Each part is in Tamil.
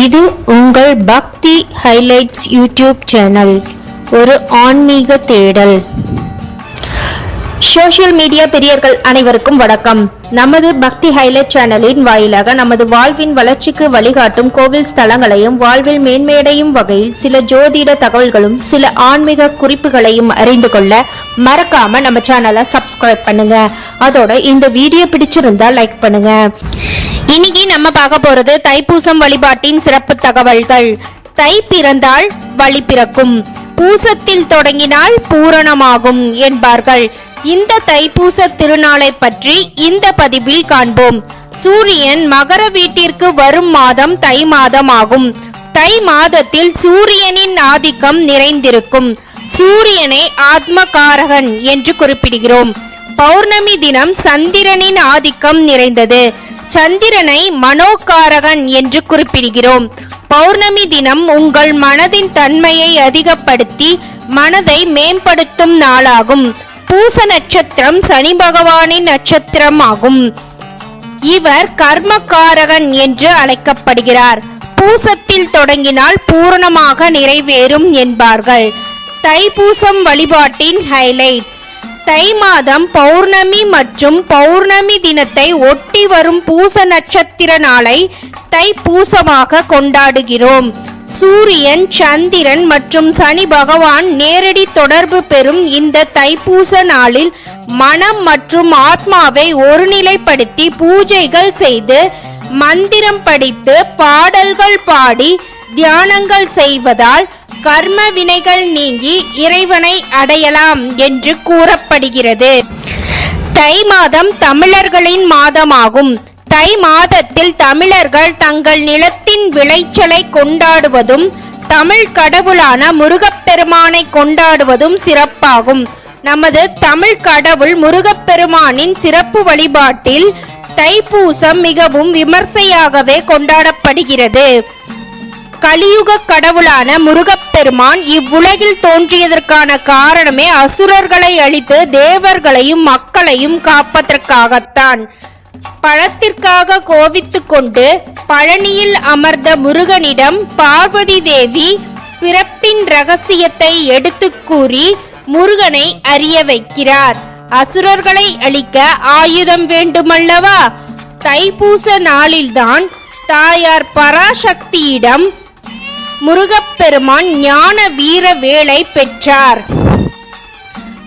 இது உங்கள் பக்தி ஹைலைட்ஸ் யூடியூப் சேனல். ஒரு ஆன்மீக தேடல். சோஷியல் மீடியா பெரியர்கள் அனைவருக்கும் வணக்கம். நமது பக்தி ஹைலைட் சேனலின் வாயிலாக நமது வாழ்வின் வளர்ச்சிக்கு வழிகாட்டும் கோவில் ஸ்தலங்களையும் வாழ்வில் மேன்மையடையும் வகையில் சில ஜோதிட தகவல்களும் சில ஆன்மீக குறிப்புகளையும் அறிந்து கொள்ள மறக்காம நம்ம சேனலை சப்ஸ்கிரைப் பண்ணுங்க. அதோட இந்த வீடியோ பிடிச்சிருந்தா லைக் பண்ணுங்க. இன்னைக்கு நம்ம பார்க்க போறது தைப்பூசம் வழிபாட்டின் சிறப்பு தகவல்கள். தை பிறந்தால் வழி பிறக்கும். பூசத்தில் தொடங்கினால் பூரணமாகும் என்பார்கள். இந்த தைப்பூச திருநாளை பற்றி இந்த பதிவில் காண்போம். சூரியன் மகர வீட்டிற்கு வரும் மாதம் தை மாதம் ஆகும் தை மாதத்தில் சூரியனின் ஆதிக்கம் நிறைந்திருக்கும். சூரியனை ஆத்மகாரகன் என்று குறிப்பிடுகிறோம். பௌர்ணமி தினம் சந்திரனின் ஆதிக்கம் நிறைந்தது. சந்திரனை மனோகாரகன் என்று குறிப்பிடுகிறோம். பௌர்ணமி தினம் உங்கள் மனதின் தன்மையை அதிகப்படுத்தி மனதை மேம்படுத்தும் நாளாகும். பூச நட்சத்திரம் சனி பகவானின் நட்சத்திரம் ஆகும் இவர் கர்மகாரகன் என்று அழைக்கப்படுகிறார். பூசத்தில் தொடங்கினால் பூரணமாக நிறைவேறும் என்பார்கள். தைப்பூசம் வழிபாட்டின் ஹைலைட்ஸ் தை மாதம் பௌர்ணமி மற்றும் பௌர்ணமி தினத்தை ஒட்டி வரும் பூச நட்சத்திர நாளை தை பூசமாக கொண்டாடுகிறோம். சூரியன் சந்திரன் மற்றும் சனி பகவான் நேரடி தொடர்பு பெறும் இந்த தைப்பூச நாளில் மனம் மற்றும் ஆத்மாவை ஒருநிலைப்படுத்தி பூஜைகள் செய்து மந்திரம் படித்து பாடல்கள் பாடி தியானங்கள் செய்வதால் கர்ம வினைகள் நீங்கி இறைவனை அடையலாம் என்று கூறப்படுகிறது. தை மாதம் தமிழர்களின் மாதமாகும். தை மாதத்தில் தமிழர்கள் தங்கள் நிலத்தின் விளைச்சலை கொண்டாடுவதும் தமிழ் கடவுளான முருகப்பெருமானை கொண்டாடுவதும் சிறப்பாகும். நமது தமிழ் கடவுள் முருகப்பெருமானின் சிறப்பு வழிபாட்டில் தைப்பூசம் மிகவும் விமர்சையாகவே கொண்டாடப்படுகிறது. கலியுக கடவுளான முருகப்பெருமான் இவ்வுலகில் தோன்றியதற்கான காரணமே அசுரர்களை அழித்து தேவர்களையும் மக்களையும் காப்பதற்காகத்தான். பழத்திற்காக கோவித்து கொண்டு பழனியில் அமர்ந்த முருகனிடம் பார்வதி தேவி பிறப்பின் ரகசியத்தை எடுத்துக் கூறி முருகனை அறிய வைக்கிறார். அசுரர்களை அழிக்க ஆயுதம் வேண்டுமல்லவா? தைப்பூச நாளில்தான் தாயார் பராசக்தியிடம் முருகப்பெருமான் ஞான வீர வேலை பெற்றார்.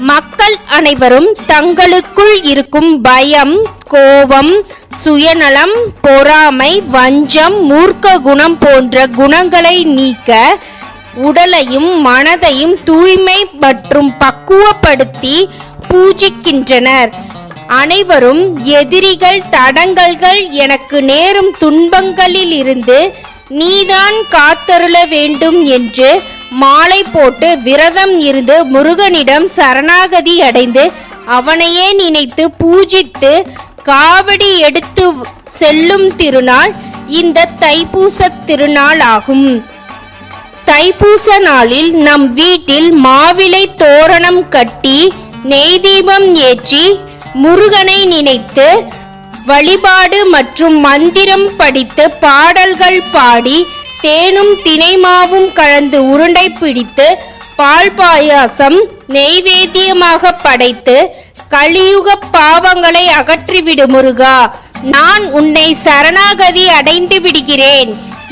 மக்கள் அனைவரும் தங்களுக்குள் இருக்கும் பயம் கோபம் சுயநலம் பொறாமை வஞ்சம் மூர்க்க குணம் போன்ற குணங்களை நீக்க உடலையும் மனதையும் தூய்மை மற்றும் பக்குவப்படுத்தி பூஜிக்கின்றனர். அனைவரும் எதிரிகள் தடங்கல்கள் எனக்கு நேரும் துன்பங்களிலிருந்து நீதான் காத்தருள வேண்டும் என்று மாலை போட்டு விரதம் இருந்து முருகனிடம் சரணாகதி அடைந்து அவனையே நினைத்து பூஜித்து காவடி எடுத்து செல்லும் திருநாள் இந்த தைப்பூச திருநாள் ஆகும். தைப்பூச நாளில் நம் வீட்டில் மாவிலை தோரணம் கட்டி நெய் தீபம் ஏற்றி முருகனை நினைத்து வழிபாடு மற்றும் மந்திரம் படித்து பாடல்கள் பாடி தேனும் தினைமாவும் கலந்து உருண்டை பிடித்து பால் பாயாசம் நெய்வேத்தியமாக படைத்து கலியுக பாவங்களை அகற்றிவிடு முருகா. நான் உன்னை சரணாகதி அடைந்து விடுகிறேன்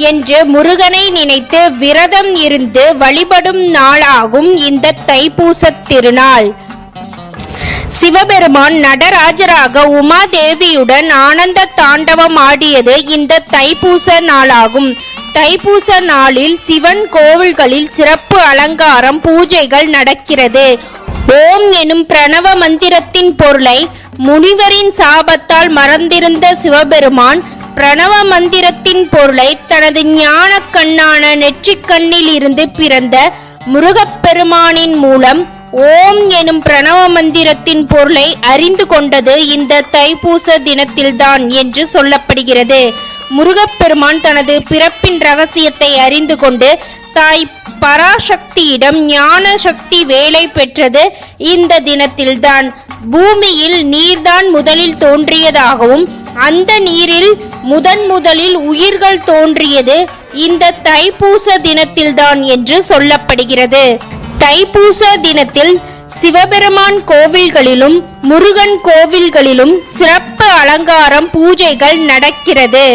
என்று முருகனை நினைத்து விரதம் இருந்து வழிபடும் நாளாகும் இந்த தைப்பூசத் திருநாள். சிவபெருமான் நடராஜராக உமாதேவியுடன் ஆனந்த தாண்டவம் ஆடியது இந்த தைப்பூச நாளாகும். தைப்பூச நாளில் சிவன் கோவில்களில் சிறப்பு அலங்காரம் பூஜைகள் நடக்கிறது. ஓம் எனும் பிரணவ மந்திரத்தின் பொருளை முனிவரின் சாபத்தால் மறந்திருந்த சிவபெருமான் பிரணவ மந்திரத்தின் பொருளை தனது ஞான கண்ணான நெற்றிக்கண்ணில் இருந்து பிறந்த முருகப்பெருமானின் மூலம் ஓம் எனும் பிரணவ மந்திரத்தின் பொருளை அறிந்து கொண்டது இந்த தைப்பூச தினத்தில்தான் என்று சொல்லப்படுகிறது. முருகப்பெருமான் தனது பிறப்பின் ரகசியத்தை அறிந்து கொண்டு தாய் பராசக்தியிடம் ஞான சக்தி வேலை பெற்றது இந்த தினத்தில்தான். பூமியில் நீர்தான் முதலில் தோன்றியதாகவும் அந்த நீரில் முதன் முதலில் உயிர்கள் தோன்றியது இந்த தைப்பூச தினத்தில்தான் என்று சொல்லப்படுகிறது. தைப்பூச தினத்தில் சிவபெருமான் கோவில்களிலும் முருகன் கோவில்களிலும் சிறப்பு அலங்காரம் பூஜைகள் நடக்கிறது.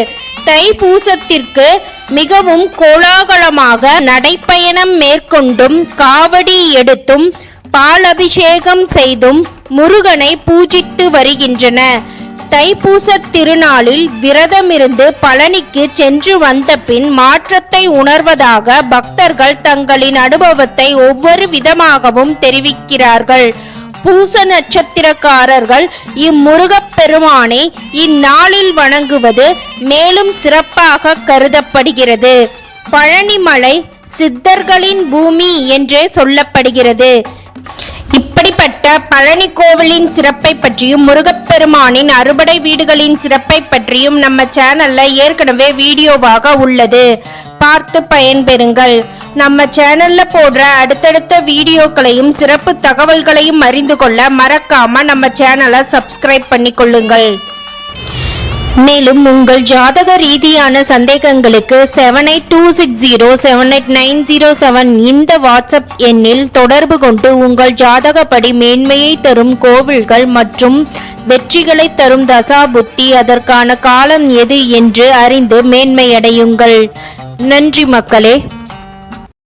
தைப்பூசத்திற்கு மிகவும் கோலாகலமாக நடைப்பயணம் மேற்கொண்டும் காவடி எடுத்தும் பாலபிஷேகம் செய்தும் முருகனை பூஜித்து வருகின்றன. தைப்பூச திருநாளில் விரதமிருந்து பழனிக்கு சென்று வந்த பின் மாற்றத்தை உணர்வதாக பக்தர்கள் தங்களின் அனுபவத்தை ஒவ்வொரு விதமாகவும் தெரிவிக்கிறார்கள். பூச நட்சத்திரக்காரர்கள் இம்முருகப் பெருமானை இந்நாளில் வணங்குவது மேலும் சிறப்பாக கருதப்படுகிறது. பழனிமலை சித்தர்களின் பூமி என்றே சொல்லப்படுகிறது. இப்படிப்பட்ட பழனி கோவிலின் சிறப்பை பற்றியும் முருகப்பெருமானின் அறுபடை வீடுகளின் சிறப்பை பற்றியும் நம்ம சேனல்ல ஏற்கனவே வீடியோவாக உள்ளது. பார்த்து பயன்பெறுங்கள். நம்ம சேனல்ல போடுற அடுத்தடுத்த வீடியோக்களையும் சிறப்பு தகவல்களையும் அறிந்து கொள்ள மறக்காம நம்ம சேனலை சப்ஸ்கிரைப் பண்ணிக்கொள்ளுங்கள். மேலும் உங்கள் ஜாதக ரீதியான சந்தேகங்களுக்கு seven eight two six zero seven eight nine zero seven இந்த வாட்ஸ்அப் எண்ணில் தொடர்பு கொண்டு உங்கள் ஜாதகப்படி மேன்மையை தரும் கோவில்கள் மற்றும் வெற்றிகளை தரும் தசா புத்தி அதற்கான காலம் எது என்று அறிந்து மேன்மையடையுங்கள். நன்றி மக்களே.